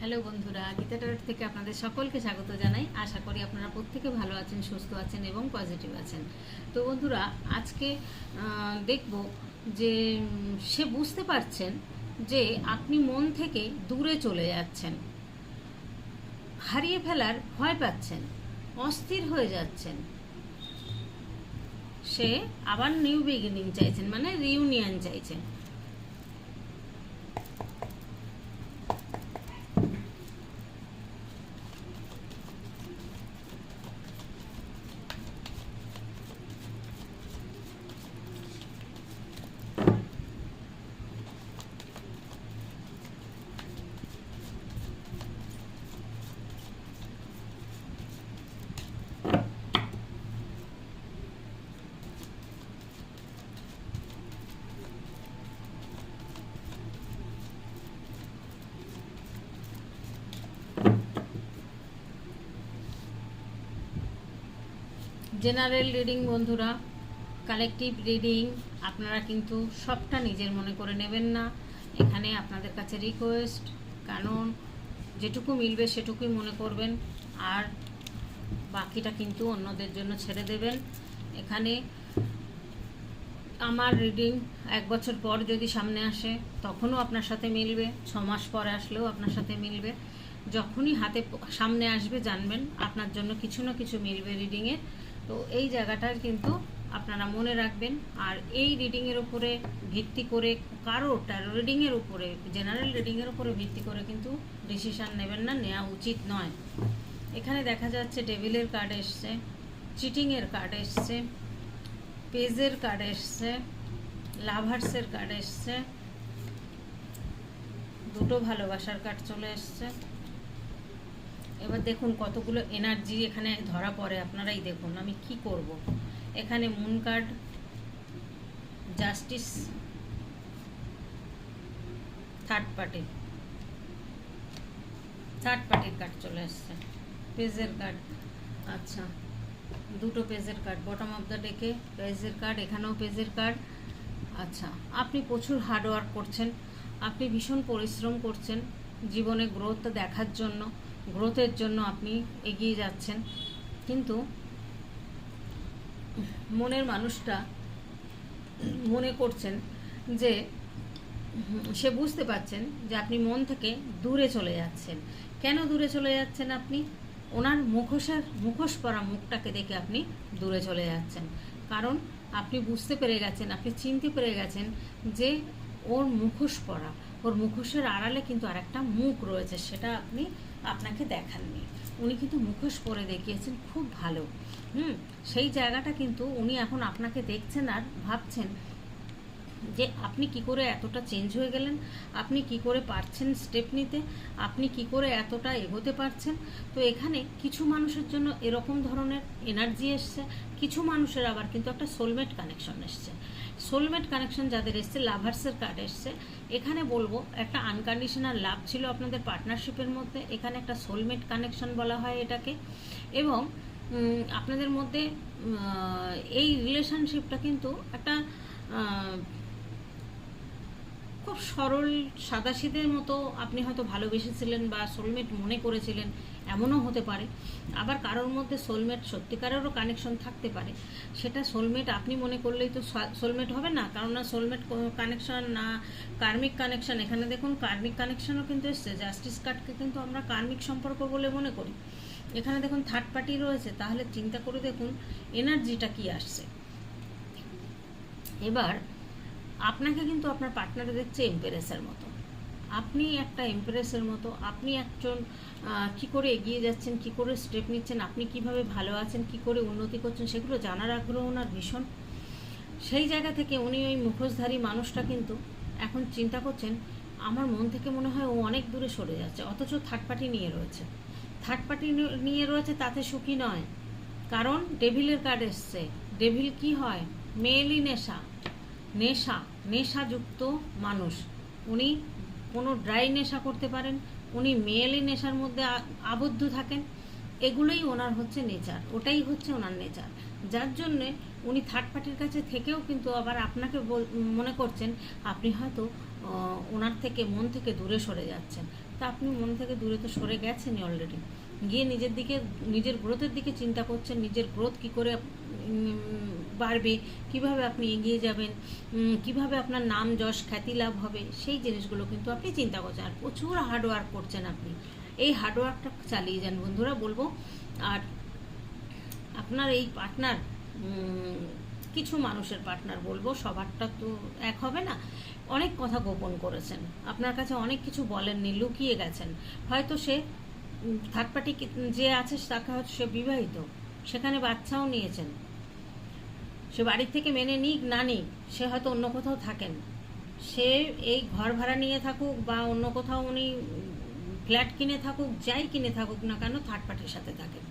Hello বন্ধুরা, গীতা টারট থেকে আপনাদের সকলকে স্বাগত জানাই। আশা করি আপনারা প্রত্যেকে ভালো আছেন, সুস্থ আছেন এবং পজিটিভ আছেন। তো বন্ধুরা, আজকে দেখব যে, সে বুঝতে পারছেন যে আপনি মন থেকে দূরে চলে যাচ্ছেন। হারিয়ে ফেলার ভয় পাচ্ছেন, অস্থির হয়ে যাচ্ছেন। সে আবার নিউ বিগিনিং চাইছেন মানে রিউনিয়ন চাইছেন। জেনারেল রিডিং বন্ধুরা। কালেকটিভ রিডিং আপনারা কিন্তু সবটা নিজের মনে করে নেবেন না। এখানে আপনাদের কাছে রিকোয়েস্ট কারণ যেটুকু মিলবে সেটুকুই মনে করবেন। আর বাকিটা কিন্তু অন্যদের জন্য ছেড়ে দেবেন। এখানে আমার রিডিং এক বছর পর যদি সামনে আসে, তখনও আপনার সাথে মিলবে। ছ মাস পরে আসলেও আপনার সাথে মিলবে। যখনই হাতে সামনে আসবে, জানবেন আপনার জন্য কিছু না কিছু মিলবে রিডিংয়ে তো এই জায়গাটার কিন্তু আপনারা মনে রাখবেন, আর এই রিডিংয়ের উপরে ভিত্তি করে কারও রিডিংয়ের উপরে জেনারেল রিডিংয়ের উপরে ভিত্তি করে কিন্তু ডিসিশান নেবেন না, নেওয়া উচিত নয়। এখানে দেখা যাচ্ছে টেবিলের কার্ড এসছে চিটিংয়ের কার্ড এসছে পেজের কার্ড এসছে লাভার্সের কার্ড এসছে, দুটো ভালোবাসার কার্ড চলে এসছে। এবার দেখুন কতগুলো এনার্জি এখানে ধরা পড়ে, আপনারাই দেখুন আমি কি করব। এখানে moon card justice third party third পার্টির কার্ড চলে আসছে। পেজের কার্ড আচ্ছা দুটো পেজের কার্ড বটম অফ দ্য ডেকে পেজের কার্ড এখানেও পেজের কার্ড আচ্ছা আপনি প্রচুর হার্ডওয়ার্ক করছেন, আপনি ভীষণ পরিশ্রম করছেন জীবনে গ্রোথ দেখার জন্য। গ্রোথের জন্য আপনি এগিয়ে যাচ্ছেন। কিন্তু মনের মানুষটা মনে করছেন যে সে বুঝতে পারছেন যে আপনি মন থেকে দূরে চলে যাচ্ছেন। কেন দূরে চলে যাচ্ছেন আপনি? ওনার মুখোশের, মুখোশ পরা মুখটাকে দেখে আপনি দূরে চলে যাচ্ছেন। কারণ আপনি বুঝতে পেরে গেছেন, আপনি চিনতে পেরে গেছেন যে ওর মুখোশ পরা, ওর মুখোশের আড়ালে কিন্তু আরেকটা মুখ রয়েছে, সেটা আপনি আপনাকে দেখাননি। উনি কিন্তু মুখোশ পরে দেখিয়েছেন, খুব ভালো। হুম, সেই জায়গাটা কিন্তু উনি এখন আপনাকে দেখছেন আর ভাবছেন যে আপনি কি করে এতটা চেঞ্জ হয়ে গেলেন? আপনি কি করে পারছেন স্টেপ নিতে? আপনি কি করে এতটা এগোতে পারছেন? তো এখানে কিছু মানুষের জন্য এরকম ধরনের এনার্জি এসছে, কিছু মানুষের আবার কিন্তু একটা সোলমেট কানেকশন এসছে। সোলমেট কানেকশন যাদের এসছে লাভার্সের কার্ড এসছে। এখানে বলব, একটা আনকন্ডিশনাল লাভ ছিল আপনাদের পার্টনারশিপের মধ্যে। এখানে একটা সোলমেট কানেকশন বলা হয় এটাকে। এবং আপনাদের মধ্যে এই রিলেশনশিপটা কিন্তু একটা খুব সরল সাদাসিদের মতো আপনি হয়তো ভালোবেসেছিলেন বা সোলমেট মনে করেছিলেন। এমনও হতে পারে। আবার কারোর মধ্যে সোলমেট সত্যিকারেরও কানেকশন থাকতে পারে। সেটা সোলমেট আপনি মনে করলেই তো সোলমেট হবে না। কারণ না সোলমেট কানেকশন না কার্মিক কানেকশন এখানে দেখুন কার্মিক কানেকশনও কিন্তু এসছে। জাস্টিস কার্ডকে কিন্তু আমরা কার্মিক সম্পর্ক বলে মনে করি। এখানে দেখুন থার্ড পার্টি রয়েছে। তাহলে চিন্তা করে দেখুন এনার্জিটা কি আসছে। এবার, আপনাকে কিন্তু আপনার পার্টনারে দেখছে এমপ্রেসের মতো। আপনি একটা এমপ্রেসের মতো, আপনি একজন কি করে এগিয়ে যাচ্ছেন, কি করে স্টেপ নিচ্ছেন, আপনি কীভাবে ভালো আছেন, কি করে উন্নতি করছেন, সেগুলো জানার আগ্রহ ওনার ভীষণ। সেই জায়গা থেকে উনি ওই মুখোশধারী মানুষটা কিন্তু এখন চিন্তা করছেন, আমার মন থেকে মনে হয় ও অনেক দূরে সরে যাচ্ছে, অথচ থার্ড পার্টি নিয়ে রয়েছে। থার্ড পার্টি নিয়ে রয়েছে তাতে সুখী নয়। কারণ ডেভিলের কার্ড এসছে। ডেভিল কি হয়? মেয়েলি নেশা। নেশা, নেশাযুক্ত মানুষ। উনি কোনো ড্রাই নেশা করতে পারেন, উনি মেয়েলি নেশার মধ্যে আবদ্ধ থাকেন, এগুলোই ওনার হচ্ছে নেচার, ওটাই হচ্ছে ওনার নেচার। যার জন্যে উনি থার্ড পার্টির কাছে থেকেও কিন্তু আবার আপনাকে মনে করছেন, আপনি হয়তো ওনার থেকে মন থেকে দূরে সরে যাচ্ছেন। তা আপনি মন থেকে দূরে তো সরে গেছেনই অলরেডি গিয়ে নিজের দিকে, নিজের গ্রোথের দিকে চিন্তা করছেন, নিজের গ্রোথ কী করে বাড়বে, কীভাবে আপনি এগিয়ে যাবেন কীভাবে আপনার নাম যশ, খ্যাতি লাভ হবে, সেই জিনিসগুলো কিন্তু আপনি চিন্তা করছেন। আর প্রচুর হার্ডওয়ার্ক করছেন আপনি। এই হার্ডওয়ার্কটা চালিয়ে যান বন্ধুরা, বলব। আর আপনার এই পার্টনার কিছু মানুষের পার্টনার বলব, সবারটা তো এক হবে না। অনেক কথা গোপন করেছেন। আপনার কাছে অনেক কিছু বলেননি, লুকিয়ে গেছেন। হয়তো সে থার্ড পার্টি যে আছে, তাকে হয়তো সে বিবাহিত। সেখানে বাচ্চাও নিয়েছেন। সে বাড়ির থেকে মেনে নিক, না নিক, সে হয়তো অন্য কোথাও থাকেন। সে এই ঘর ভাড়া নিয়ে থাকুক বা অন্য কোথাও উনি ফ্ল্যাট কিনে থাকুক, যাই কিনে থাকুক না কেন থার্ড পার্টির সাথে থাকেন।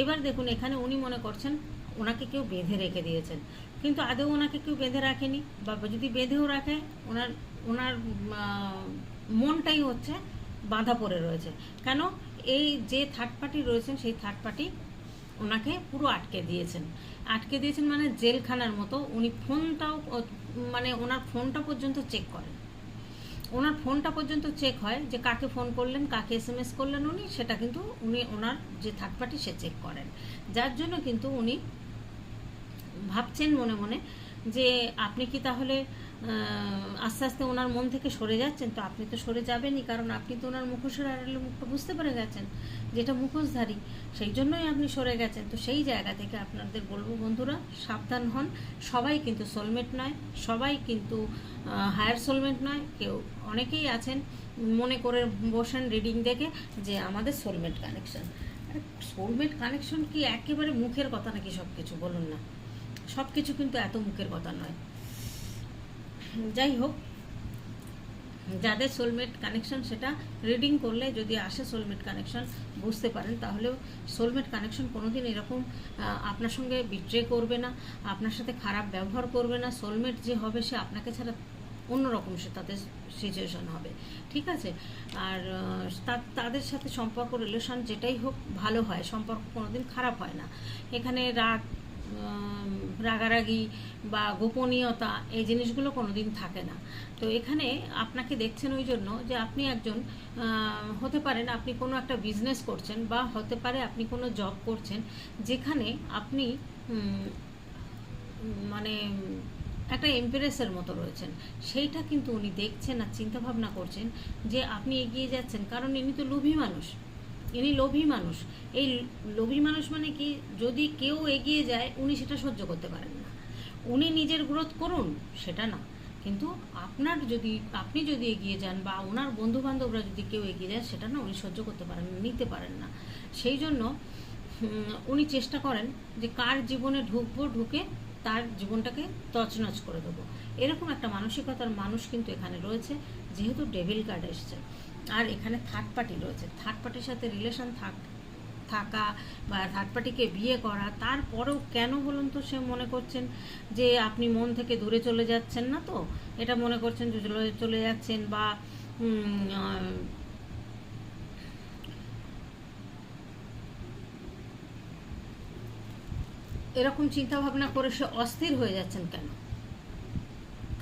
এবার দেখুন, এখানে উনি মনে করছেন ওনাকে কেউ বেঁধে রেখে দিয়েছেন। কিন্তু আদৌ ওনাকে কেউ বেঁধে রাখেনি বা যদি বেঁধেও রাখে, ওনার ওনার মনটাই হচ্ছে বাঁধা পড়ে রয়েছে। কেন? এই যে থার্ড পার্টি রয়েছেন, সেই থার্ড পার্টি ওনাকে পুরো আটকে দিয়েছেন। আটকে দিয়েছেন মানে জেলখানার মতো। উনি ফোনটাও মানে ওনার ফোনটা পর্যন্ত চেক করেন। ওনার ফোনটা পর্যন্ত চেক হয় যে কাকে ফোন করলেন, কাকে এস এম এস করলেন উনি, সেটা কিন্তু উনি, ওনার যে থার্ড পার্টি সে চেক করেন। যার জন্য কিন্তু উনি ভাবছেন মনে মনে যে আপনি কি তাহলে আস্তে আস্তে ওনার মন থেকে সরে যাচ্ছেন। তো আপনি তো সরে যাবেনই, কারণ আপনি তো ওনার মুখোশের আড়ালে মুখটা বুঝতে পেরে গেছেন, যেটা মুখোশধারী, সেই জন্যই আপনি সরে গেছেন। তো সেই জায়গা থেকে আপনাদের বলব বন্ধুরা, সাবধান হন। সবাই কিন্তু সোলমেট নয়, সবাই কিন্তু হায়ার সোলমেট নয়। কেউ অনেকেই আছেন, মনে করে বসেন রিডিং দেখে যে আমাদের সোলমেট কানেকশন সোলমেট কানেকশন কি একেবারে মুখের কথা নাকি সব কিছু বলুন না। সব কিছু কিন্তু এত মুখের কথা নয়। যাই হোক যাদের সোলমেট কানেকশন সেটা রিডিং করলে যদি আসে সোলমেট কানেকশন বুঝতে পারেন তাহলে সোলমেট কানেকশন কোনোদিন এরকম আপনার সঙ্গে বিট্রে করবে না, আপনার সাথে খারাপ ব্যবহার করবে না সোলমেট যে হবে সে আপনাকে ছাড়া অন্যরকম সে তাদের সিচুয়েশন হবে, ঠিক আছে? আর তাদের সাথে সম্পর্ক রিলেশন যেটাই হোক ভালো হয়, সম্পর্ক কোনোদিন খারাপ হয় না। এখানে রাগ রাগারাগি বা গোপনীয়তা এই জিনিসগুলো কোনোদিন থাকে না। তো এখানে আপনাকে দেখছেন ওই জন্য যে আপনি একজন হতে পারেন আপনি কোনো একটা বিজনেস করছেন বা হতে পারে আপনি কোনো জব করছেন যেখানে আপনি মানে একটা এমপ্রেসের মতো রয়েছেন। সেইটা কিন্তু উনি দেখছেন আর চিন্তা ভাবনা করছেন যে আপনি এগিয়ে যাচ্ছেন। কারণ ইনি তো লোভী মানুষ। ইনি লোভী মানুষ। এই লোভী মানুষ মানে কি? যদি কেউ এগিয়ে যায়, উনি সেটা সহ্য করতে পারেন না। উনি নিজের গ্রোথ করুন, সেটা না। কিন্তু আপনার যদি, আপনি যদি এগিয়ে যান বা ওনার বন্ধু বান্ধবরা যদি কেউ এগিয়ে যায়, সেটা না, উনি সহ্য করতে পারেন, নিতে পারেন না। সেই জন্য উনি চেষ্টা করেন যে কার জীবনে ঢুকবো, ঢুকে তার জীবনটাকে তছনছ করে দেবো। এরকম একটা মানসিকতার মানুষ কিন্তু এখানে রয়েছে, যেহেতু ডেভিল কার্ড এসছে। আর এখানে থার্ড পার্টি রয়েছে। থার্ড পার্টির সাথে রিলেশন থাক, থাকা বা থার্ড পার্টিকে বিয়ে করা, তারপরেও কেন বলুন তো সে মনে করছেন যে আপনি মন থেকে দূরে চলে যাচ্ছেন না তো? এটা মনে করছেন যে চলে- যাচ্ছেন বা এরকম চিন্তাভাবনা করে সে অস্থির হয়ে যাচ্ছেন কেন?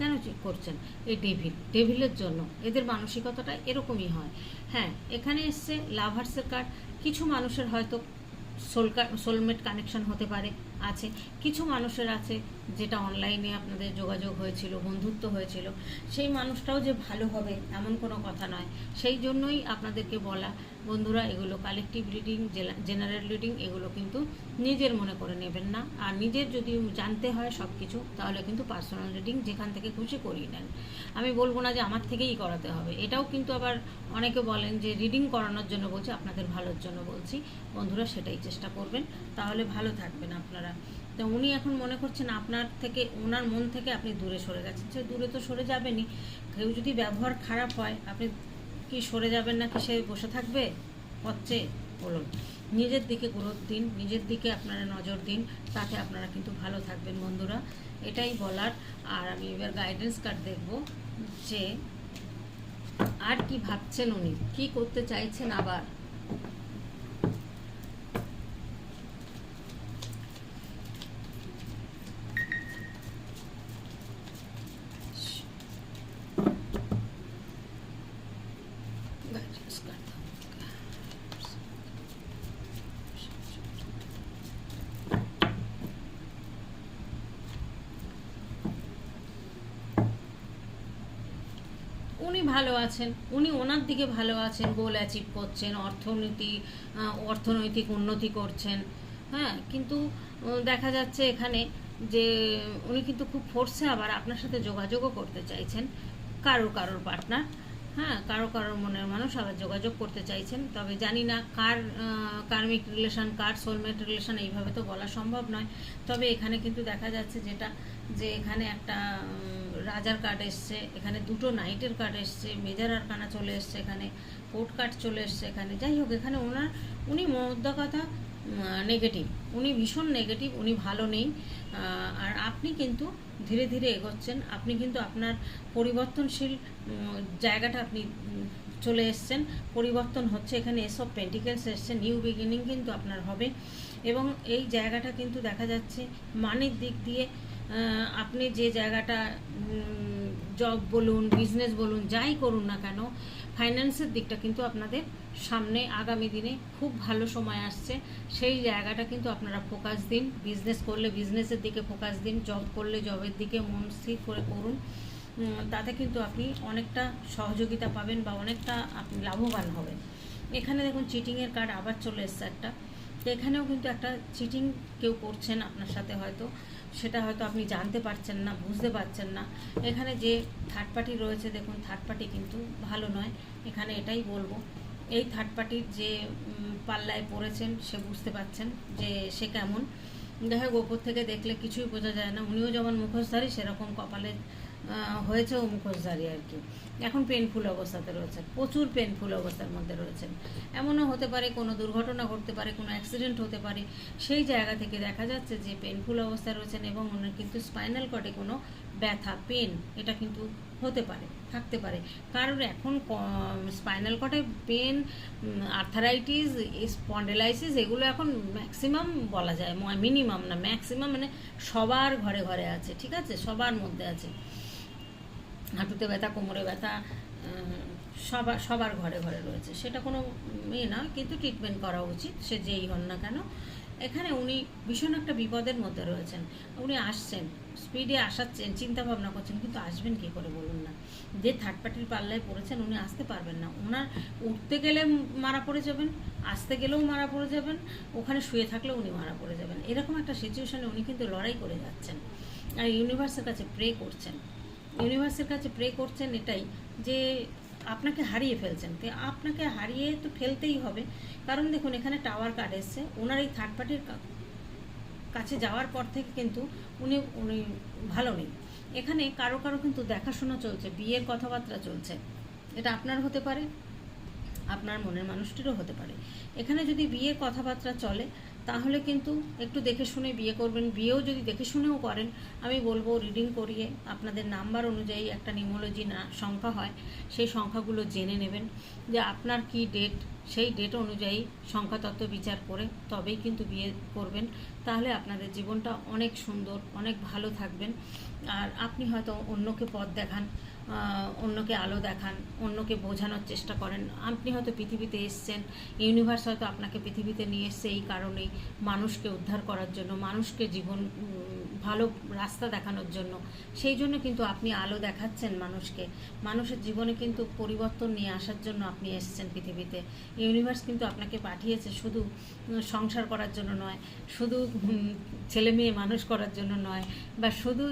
কেন করছেন? এই ডেভিল ডেভিলের জন্য। এদের মানসিকতাটা এরকমই হয়। হ্যাঁ এখানে এসছে লাভার্সের কার্ড কিছু মানুষের হয়তো সোল সোলমেট কানেকশন হতে পারে। আছে। কিছু মানুষের আছে যেটা অনলাইনে আপনাদের যোগাযোগ হয়েছিল, বন্ধুত্ব হয়েছিল। সেই মানুষটাও যে ভালো হবে এমন কোনো কথা নয়। সেই জন্যই আপনাদেরকে বলা, বন্ধুরা, এগুলো কালেকটিভ রিডিং জেনারেল রিডিং এগুলো কিন্তু নিজের মনে করে নেবেন না। আর নিজের যদি জানতে হয় সব কিছু তাহলে কিন্তু পার্সোনাল রিডিং যেখান থেকে খুশি করিয়ে নেন। আমি বলব না যে আমার থেকেই করাতে হবে। এটাও কিন্তু আবার অনেকে বলেন যে রিডিং করানোর জন্য বলছি, আপনাদের ভালোর জন্য বলছি। বন্ধুরা, সেটাই চেষ্টা করবেন। তাহলে ভালো থাকবেন আপনারা। তো উনি এখন মনে করছেন আপনার থেকে, ওনার মন থেকে আপনি দূরে সরে গেছেন সে দূরে তো সরে যাবেনই। কেউ যদি ব্যবহার খারাপ হয়, আপনি কি সরে যাবেন না কি সে বসে থাকবে? হচ্ছে বলুন। নিজের দিকে গুরুত্ব দিন, নিজের দিকে আপনারা নজর দিন, তাতে আপনারা কিন্তু ভালো থাকবেন বন্ধুরা। এটাই বলার। আর আমি এবার গাইডেন্স কার্ড দেখব যে আর কি ভাবছেন উনি, কি করতে চাইছেন আবার? ভালো আছেন, উনি ওনার দিকে ভালো আছেন, গোল অ্যাচিভ করছেন, অর্থনীতি অর্থনৈতিক উন্নতি করছেন। হ্যাঁ কিন্তু দেখা যাচ্ছে এখানে যে উনি কিন্তু খুব ফোর্সে আবার আপনার সাথে যোগাযোগও করতে চাইছেন কারোর কারোর পার্টনার হ্যাঁ কারও কারোর মনের মানুষ আবার যোগাযোগ করতে চাইছেন। তবে জানি না কার কার্মিক রিলেশন কার সোলমেট রিলেশন এইভাবে তো বলা সম্ভব নয়। তবে এখানে কিন্তু দেখা যাচ্ছে যেটা, যে এখানে একটা রাজার কার্ড এসছে, এখানে দুটো নাইটের কার্ড এসছে মেজার আরকানা চলে এসছে এখানে কোর্ট কার্ড চলে এসছে এখানে। যাই হোক, এখানে ওনার, উনি মোদ্দা কথা নেগেটিভ উনি ভীষণ নেগেটিভ উনি ভালো নেই। আর আপনি কিন্তু ধীরে ধীরে এগোচ্ছেন। আপনি কিন্তু আপনার পরিবর্তনশীল জায়গাটা আপনি চলে এসছেন। পরিবর্তন হচ্ছে এখানে এসব পেন্টিকেলস এসছে নিউ বিগিনিং কিন্তু আপনার হবে। এবং এই জায়গাটা কিন্তু দেখা যাচ্ছে মানের দিক দিয়ে আপনি যে জায়গাটা জব বলুন বিজনেস বলুন, যাই করুন না কেন ফাইন্যান্সের দিকটা কিন্তু আপনাদের সামনে আগামী দিনে খুব ভালো সময় আসছে। সেই জায়গাটা কিন্তু আপনারা ফোকাস দিন বিজনেস করলে বিজনেসের দিকে ফোকাস দিন জব করলে জবের দিকে মন স্থির করে করুন। তাতে কিন্তু আপনি অনেকটা সহযোগিতা পাবেন বা অনেকটা আপনি লাভবান হবেন। এখানে দেখুন চিটিংয়ের কার্ড আবার চলে এসছে একটা। এখানেও কিন্তু একটা চিটিং কেউ করছেন আপনার সাথে হয়তো। সেটা হয়তো আপনি জানতে পারছেন না, বুঝতে পারছেন না। এখানে যে থার্ড পার্টি রয়েছে, দেখুন থার্ড পার্টি কিন্তু ভালো নয়। এখানে এটাই বলব। এই থার্ড পার্টির যে পাল্লায় পড়েছেন, সে বুঝতে পারছেন যে সে কেমন। দেখা হোক, ওপর থেকে দেখলে কিছুই বোঝা যায় না। উনিও যেমন মুখোশধারী, সেরকম কপালে হয়েছেও মুখোশধারী আর কি। এখন পেনফুল অবস্থাতে রয়েছেন, প্রচুর পেনফুল অবস্থার মধ্যে রয়েছেন। এমনও হতে পারে, কোনো দুর্ঘটনা ঘটতে পারে, কোনো অ্যাক্সিডেন্ট হতে পারে, সেই জায়গা থেকে দেখা যাচ্ছে যে পেনফুল অবস্থায় রয়েছেন এবং ওনার কিন্তু স্পাইনাল কর্ডে কোনো ব্যথা পেন এটা কিন্তু হতে পারে, থাকতে পারে। কারণ এখন স্পাইনাল কর্ডে পেন আর্থারাইটিস স্পন্ডেলাইসিস এগুলো এখন ম্যাক্সিমাম বলা যায় মিনিমাম না ম্যাক্সিমাম মানে সবার ঘরে ঘরে আছে, ঠিক আছে? সবার মধ্যে আছে। হাঁটুতে ব্যথা, কোমরে ব্যথা সবার সবার ঘরে ঘরে রয়েছে। সেটা কোনো ইয়ে না, কিন্তু ট্রিটমেন্ট করা উচিত, সে যেই হন না কেন। এখানে উনি ভীষণ একটা বিপদের মধ্যে রয়েছেন। উনি আসছেন স্পিডে আসাচ্ছেন চিন্তা ভাবনা করছেন, কিন্তু আসবেন কী করে বলুন না? যে থার্ড পার্টির পাল্লায় পড়েছেন, উনি আসতে পারবেন না। ওনার উঠতে গেলে মারা পড়ে যাবেন, আসতে গেলেও মারা পড়ে যাবেন, ওখানে শুয়ে থাকলেও উনি মারা পড়ে যাবেন। এরকম একটা সিচুয়েশনে উনি কিন্তু লড়াই করে যাচ্ছেন। আর ইউনিভার্সের কাছে প্রে করছেন। ইউনিভার্সের কাছে প্রে করছেন এটাই যে আপনাকে হারিয়ে ফেলছেন। তো আপনাকে হারিয়ে তো ফেলতেই হবে। কারণ দেখুন, এখানে টাওয়ার কার্ড এসছে। ওনার এই থার্ড পার্টির কাছে যাওয়ার পর থেকে কিন্তু উনি উনি ভালো নেই। এখানে কারও কারও কিন্তু দেখাশোনা চলছে, বিয়ের কথাবার্তা চলছে। এটা আপনার হতে পারে আপনার মনের মানুষটিরও হতে পারে। এখানে যদি বিয়ের কথাবার্তা চলে, তাহলে কিন্তু একটু দেখে শুনে বিয়ে করবেন, বিয়েও যদি দেখে শুনেও করেন, আমি বলব রিডিং করিয়ে আপনাদের নাম্বার অনুযায়ী একটা নিউমোলজি না, সংখ্যা হয়, সেই সংখ্যাগুলো জেনে নেবেন যে আপনার কি ডেট সেই ডেট অনুযায়ী সংখ্যাতত্ত্ব বিচার করে তবেই কিন্তু বিয়ে করবেন। তাহলে আপনাদের জীবনটা অনেক সুন্দর, অনেক ভালো থাকবেন। আর আপনি হয়তো অন্যকে পথ দেখান অন্যকে আলো দেখান, অন্যকে বোঝানোর চেষ্টা করেন। আপনি হয়তো পৃথিবীতে এসছেন ইউনিভার্স হয়তো আপনাকে পৃথিবীতে নিয়ে এসছে এই কারণেই মানুষকে উদ্ধার করার জন্য, মানুষকে জীবন ভালো রাস্তা দেখানোর জন্য। সেই জন্য কিন্তু আপনি আলো দেখাচ্ছেন মানুষকে। মানুষের জীবনে কিন্তু পরিবর্তন নিয়ে আসার জন্য আপনি এসছেন পৃথিবীতে। ইউনিভার্স কিন্তু আপনাকে পাঠিয়েছে শুধু সংসার করার জন্য নয়, শুধু ছেলে মেয়ে মানুষ করার জন্য নয়, বা শুধু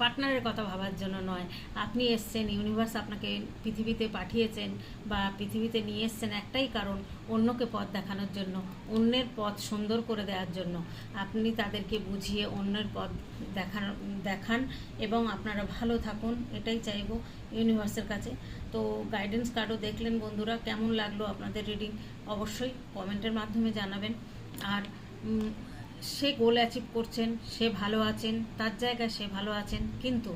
পার্টনারের কথা ভাবার জন্য নয়। আপনি এসছেন ইউনিভার্স আপনাকে পৃথিবীতে পাঠিয়েছেন বা পৃথিবীতে নিয়ে এসছেন একটাই কারণ, অন্যকে পথ দেখানোর জন্য, অন্যের পথ সুন্দর করে দেওয়ার জন্য। আপনি তাদেরকে বুঝিয়ে অন্যের পথ দেখান দেখান এবং আপনারা ভালো থাকুন, এটাই চাইব ইউনিভার্সের কাছে। তো গাইডেন্স কার্ডও দেখলেন বন্ধুরা, কেমন লাগল আপনাদের রিডিং অবশ্যই কমেন্টের মাধ্যমে জানাবেন। আর সে গোল অ্যাচিভ করছেন, সে ভালো আছেন, তার জায়গায় সে ভালো আছেন, কিন্তু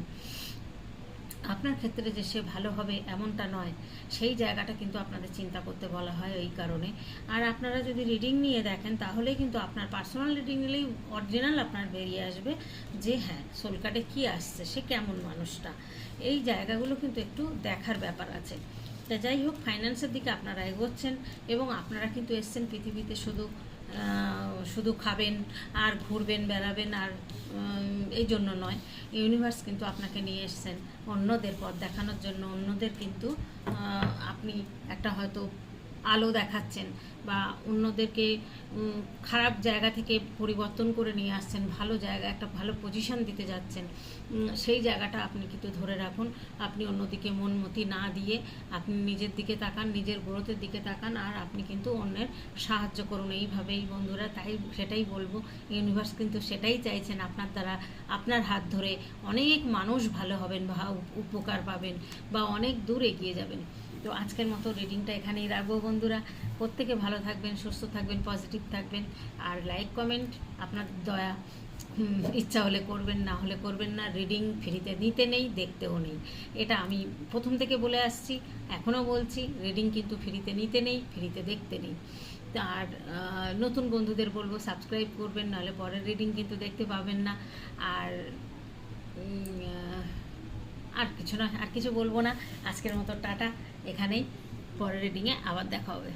আপনার ক্ষেত্রে যে সে ভালো হবে এমনটা নয়, সেই জায়গাটা কিন্তু আপনাদের চিন্তা করতে বলা হয় এই কারণে। আর আপনারা যদি রিডিং নিয়ে দেখেন, তাহলে কিন্তু আপনার পার্সোনাল রিডিং নিলেই অরিজিনাল আপনার বেরিয়ে আসবে যে হ্যাঁ সোল কার্ডে কী আসছে, সে কেমন মানুষটা। এই জায়গাগুলো কিন্তু একটু দেখার ব্যাপার আছে। তা যাই হোক ফাইন্যান্সের দিকে আপনারা এগোচ্ছেন এবং আপনারা কিন্তু এসছেন পৃথিবীতে শুধু শুধু খাবেন আর ঘুরবেন, বেড়াবেন আর এই জন্য নয়। ইউনিভার্স কিন্তু আপনাকে নিয়ে এসছেন অন্যদের পথ দেখানোর জন্য। অন্যদের কিন্তু আপনি একটা হয়তো আলো দেখাচ্ছেন বা অন্যদেরকে খারাপ জায়গা থেকে পরিবর্তন করে নিয়ে আসছেন, ভালো জায়গা, একটা ভালো পজিশন দিতে যাচ্ছেন সেই জায়গাটা আপনি কিন্তু ধরে রাখুন। আপনি অন্যদিকে মনমতি না দিয়ে আপনি নিজের দিকে তাকান, নিজের গ্রোথের দিকে তাকান আর আপনি কিন্তু অন্যের সাহায্য করুন। এইভাবেই বন্ধুরা তাই সেটাই বলব ইউনিভার্স কিন্তু সেটাই চাইছেন আপনার দ্বারা আপনার হাত ধরে অনেক মানুষ ভালো হবেন বা উপকার পাবেন বা অনেক দূর এগিয়ে যাবেন। তো আজকের মতো রিডিংটা এখানেই রাখব বন্ধুরা। প্রত্যেকে ভালো থাকবেন, সুস্থ থাকবেন পজিটিভ থাকবেন। আর লাইক কমেন্ট আপনার দয়া ইচ্ছা হলে করবেন, না হলে করবেন না। রিডিং ফ্রিতে নিতে নেই, দেখতেও নেই। এটা আমি প্রথম থেকে বলে আসছি, এখনও বলছি রিডিং কিন্তু ফ্রিতে নিতে নেই, ফ্রিতে দেখতে নেই। আর নতুন বন্ধুদের বলব সাবস্ক্রাইব করবেন, নাহলে পরের রিডিং কিন্তু দেখতে পাবেন না। আর আর কিছু না, আর কিছু বলব না। আজকের মতো টাটা, এখানেই। পরের রিডিংয়ে আবার দেখা হবে।